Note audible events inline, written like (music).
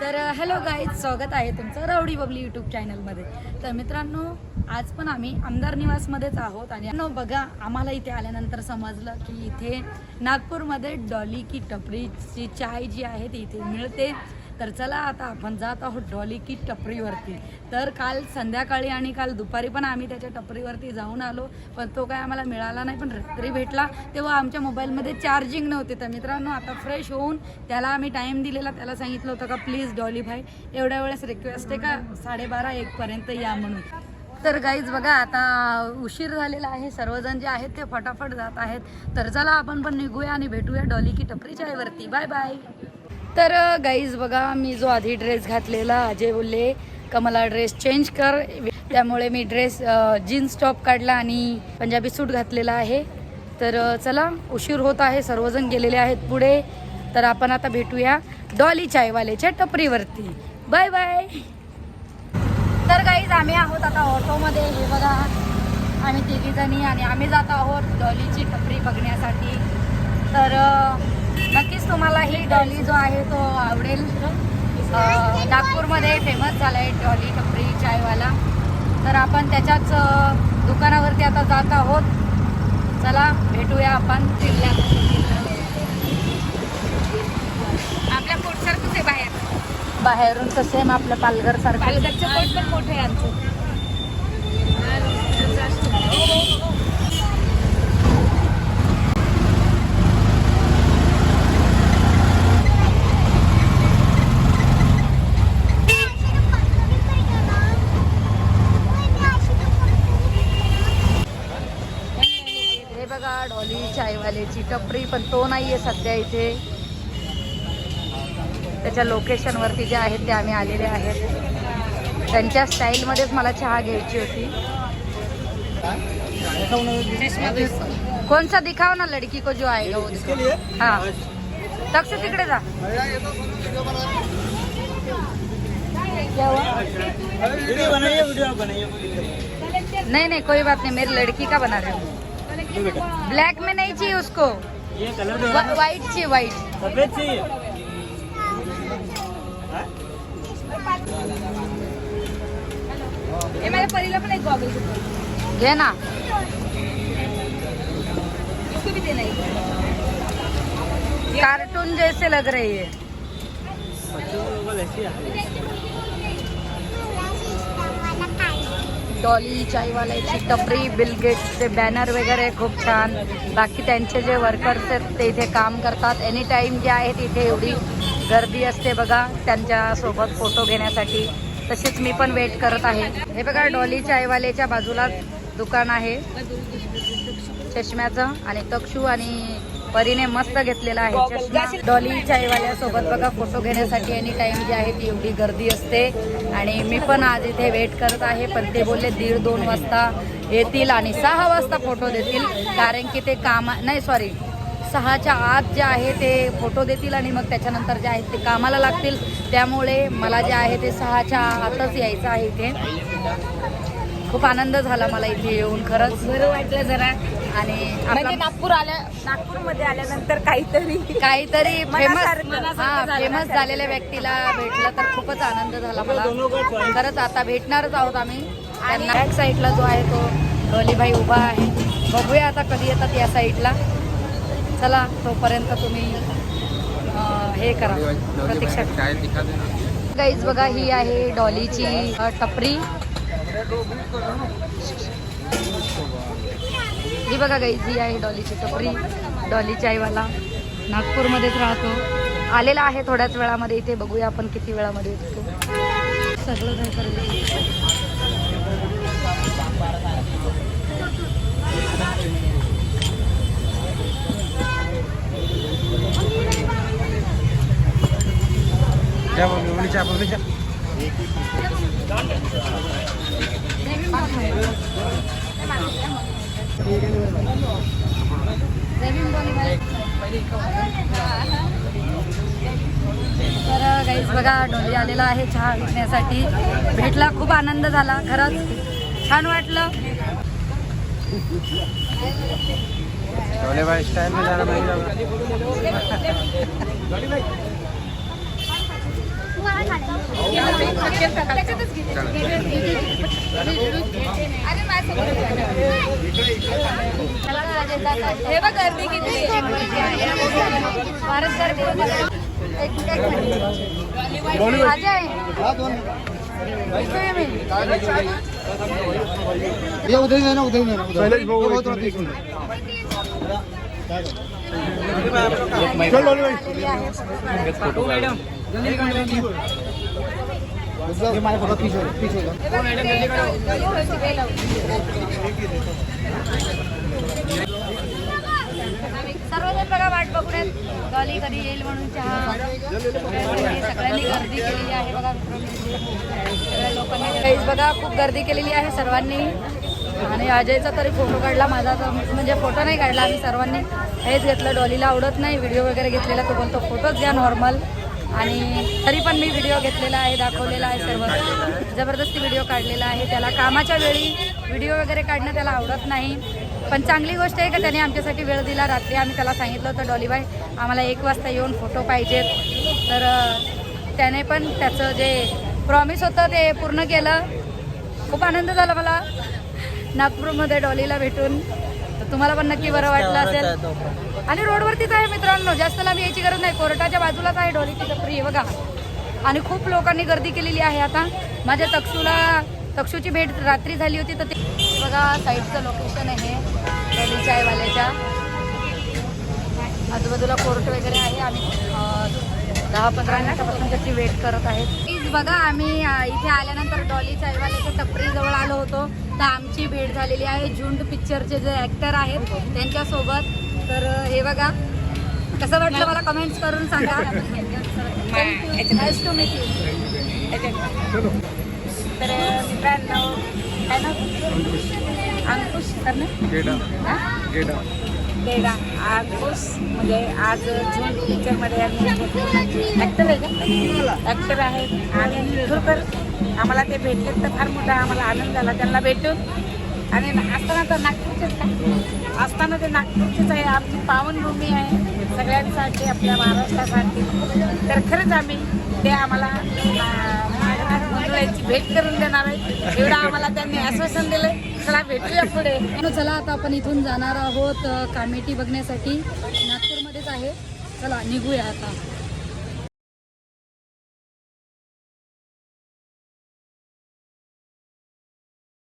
तर hello guys स्वागत आहे तुमचं रवडी बबली यूट्यूब चॅनलमध्ये तर मित्रांनो आज पण आम्ही आमदार निवासमध्येच आहोत आणि नो बघा आम्हाला इथे आल्यानंतर समजलं की इथे नागपूरमध्ये डॉली की टपरीची चाय जी आहे ती इथे मिळते. तर चला आता आपण जात आहोत डॉली की टपरीवरती. तर काल संध्याकाळी आणि काल दुपारी पण आम्ही त्याच्या टपरीवरती जाऊन आलो. पण तो काय आम्हाला मिळाला नाही. पण रात्री भेटला तेव्हा आमच्या मोबाईलमध्ये चार्जिंग नव्हते. तर मित्रांनो आता फ्रेश होऊन त्याला आम्ही टाईम दिलेला. त्याला सांगितलं होतं का प्लीज डॉली भाई एवढ्या वेळेस रिक्वेस्ट आहे का? साडेबारा एकपर्यंत या म्हणून. तर गाईज बघा आता उशीर झालेला आहे. सर्वजण जे आहेत ते फटाफट जात आहेत. तर चला आपण पण निघूया आणि भेटूया डॉली की टपरी चायवरती बाय बाय तर गाईज बघा मी जो आधी ड्रेस घातलेला अजय बोलले का मला ड्रेस चेंज कर. त्यामुळे मी ड्रेस जीन्स टॉप काढला आणि पंजाबी सूट घातलेला आहे. तर चला उशीर होत आहे सर्वजण गेलेले आहेत पुढे. तर आपण आता भेटूया डॉली चायवालेच्या टपरीवरती. बाय बाय तर गाईज आम्ही आहोत आता ऑटोमध्ये. हे बघा आम्ही तिघी जणी आणि आम्ही जात आहोत डॉलीची टपरी बघण्यासाठी. तर नक्कीच तुम्हाला ही डॉली जो आहे तो आवडेल. नागपूरमध्ये फेमस झाला आहे डॉली टपरी चायवाला. तर आपण त्याच्याच दुकानावरती आता जात आहोत. चला भेटूया आपण आपल्या पोटसारखंच आहे बाहेर. बाहेरून तर सेम आपलं पालघर सारखं. पालघरचं पोट पण मोठं आहे आमचं हे बघा डॉली चायवाल्याची टपरी पण तो नाहीये सध्या इथे. त्याच्या लोकेशनवरती जे आहेत ते आम्ही आलेले आहेत. त्यांच्या स्टाईलमध्येच मला चहा घ्यायची होती. कौन सा दिखाओ ना लड़की को जो दिखाओ. हा. तक्ष तिकडे जा. नहीं नहीं कोई बात नहीं. मेरी लड़की का बना रहे हो? ब्लैक में नहीं चाहिए उसको। ये कलर जो है व्हाइट चाहिए व्हाइट सफ़ेद चाहिए। हाँ? हे माझ्या परीला पण एक गॉगल घे ना। इसको भी देना है। कार्टून जैसे लग रही है। डॉली चायवाल्याची टपरी बिलगेटचे बॅनर वगैरे खूप छान. बाकी त्यांचे जे वर्कर्स आहेत ते इथे काम करतात. एनी टाईम जे आहेत इथे एवढी गर्दी असते बघा त्यांच्यासोबत फोटो घेण्यासाठी. तसेच मी पण वेट करत आहे. हे बघा डॉली चायवाल्याच्या बाजूलाच दुकान आहे. चष्म्याचं आणि तक्षू आणि परीने मस्त घेतलेला आहे चष्मा. डॉली चायवाल्यासोबत बघा फोटो घेण्यासाठी एनी टाइम जी आहे ती एवढी गर्दी असते. आणि मी पण आज इथे वेट करत आहे पण ते बोलले दीड दोन वाजता येतील आणि सहा वाजता फोटो देतील. कारण की ते कामा नाही सॉरी सहाच्या आत जे आहे ते फोटो देतील आणि मग त्याच्यानंतर जे आहेत ते कामाला लागतील. त्यामुळे मला जे आहे ते सहाच्या आतच यायचं आहे इथे. खूप आनंद झाला मला इथे येऊन खरंच. बरं वाटलं जरा. आणि म्हणजे नागपूर आल्या नागपूरमध्ये आल्यानंतर काहीतरी काहीतरी (laughs) फेमस हा फेमस. झालेल्या व्यक्तीला भेटलं तर खूपच आनंद झाला मला. खरंच आता भेटणारच आहोत आम्ही. आणि बॅक साईडला जो आहे तो डोलीभाई उभा आहे. बघूया आता कधी येतात या साईडला चला तोपर्यंत तुम्ही हे करा. प्रतीक्षा गाईज बघा ही आहे डॉलीची टपरी. ही बघा गाईज ही आहे डॉलीची टपरी डॉली चायवाला नागपूरमध्येच राहतो. आलेला आहे थोड्याच वेळामध्ये इथे. बघूया आपण किती वेळामध्ये येतो. सगळं काय तर गाईज बघा डोली आलेला आहे चहा विकण्यासाठी. भेटला खूप आनंद झाला. खरंच छान वाटलं. चोले भाई स्टाइल में जाना हे बघ गर्दी किती. भारत गर्दी वगैरे. एक एक सर्वजण बघा वाट बघण्यात डॉली कधी येईल म्हणून चहा. सगळ्यांनी सगळ्यांनी गर्दी केलेली आहे बघा. सगळ्या लोकांनी बघा खूप गर्दी केलेली आहे सर्वांनी. आणि अजयचा तरी फोटो काढला माझा तर म्हणजे फोटो नाही काढला आम्ही सर्वांनी. हेच घेतलं डॉलीला आवडत नाही व्हिडिओ वगैरे घेतलेला तो बोलतो फोटोच घ्या नॉर्मल. आणि तरी पण मी व्हिडिओ घेतलेला आहे दाखवलेला आहे सर्व. जबरदस्ती व्हिडिओ काढलेला आहे. त्याला कामाच्या वेळी व्हिडिओ वगैरे काढणं त्याला आवडत नाही. पण चांगली गोष्ट आहे का त्याने आमच्यासाठी वेळ दिला. रात्री आम्ही त्याला सांगितलं होतं डॉलीबाई आम्हाला एक वाजता येऊन फोटो पाहिजेत तर त्याने पण त्याचं जे प्रॉमिस होतं ते पूर्ण केलं. खूप आनंद झाला मला. नागपूरमध्ये डॉलीला भेटून. तर तुम्हाला पण नक्की बरं वाटलं असेल. आणि रोडवरतीच आहे मित्रांनो जास्त लांब यायची गरज नाही. कोर्टाच्या बाजूलाच आहे डॉलीची टपरी बघा. आणि खूप लोकांनी गर्दी केलेली आहे आता. माझ्या तक्षूला तक्षूची भेट रात्री झाली होती तर ते बघा साईडचं लोकेशन आहे. डॉली चायवाल्याच्या आजूबाजूला कोर्ट वगैरे आहे आम्ही दहा पंधरा मिनिटापासून त्याची वेट करत आहेत. बघा आम्ही इथे आल्यानंतर डॉली चायवाल्याच्या टपरीजवळ आलो होतो तर आमची भेट झालेली आहे झुंड पिक्चरचे जे ॲक्टर आहेत त्यांच्यासोबत तर हे बघा कसं वाटलं मला कमेंट्स करून सांगा टू मी तर मित्रांनो अंकुश करणे आज म्हणजे आज जून पिक्चरमध्ये ॲक्टर आहे का? ॲक्टर आहे. आणि निधुरकर आम्हाला ते भेटले तर फार मोठा आम्हाला आनंद झाला. त्यांना भेटून. आणि असताना तर नागपूरचेच का? असताना ते नागपूरचेच आहे. आमची पावनभूमी आहे सगळ्यांसाठी आपल्या महाराष्ट्रासाठी. तर खरंच आम्ही ते आम्हाला अं, भेट करून देणार आहे. एवढं आम्हाला त्यांनी आश्वासन दिलंय. चला भेटूया पुढे. चला आता आपण इथून जाणार आहोत कामेटी बघण्यासाठी. नागपूरमध्येच आहे. चला निघूया आता.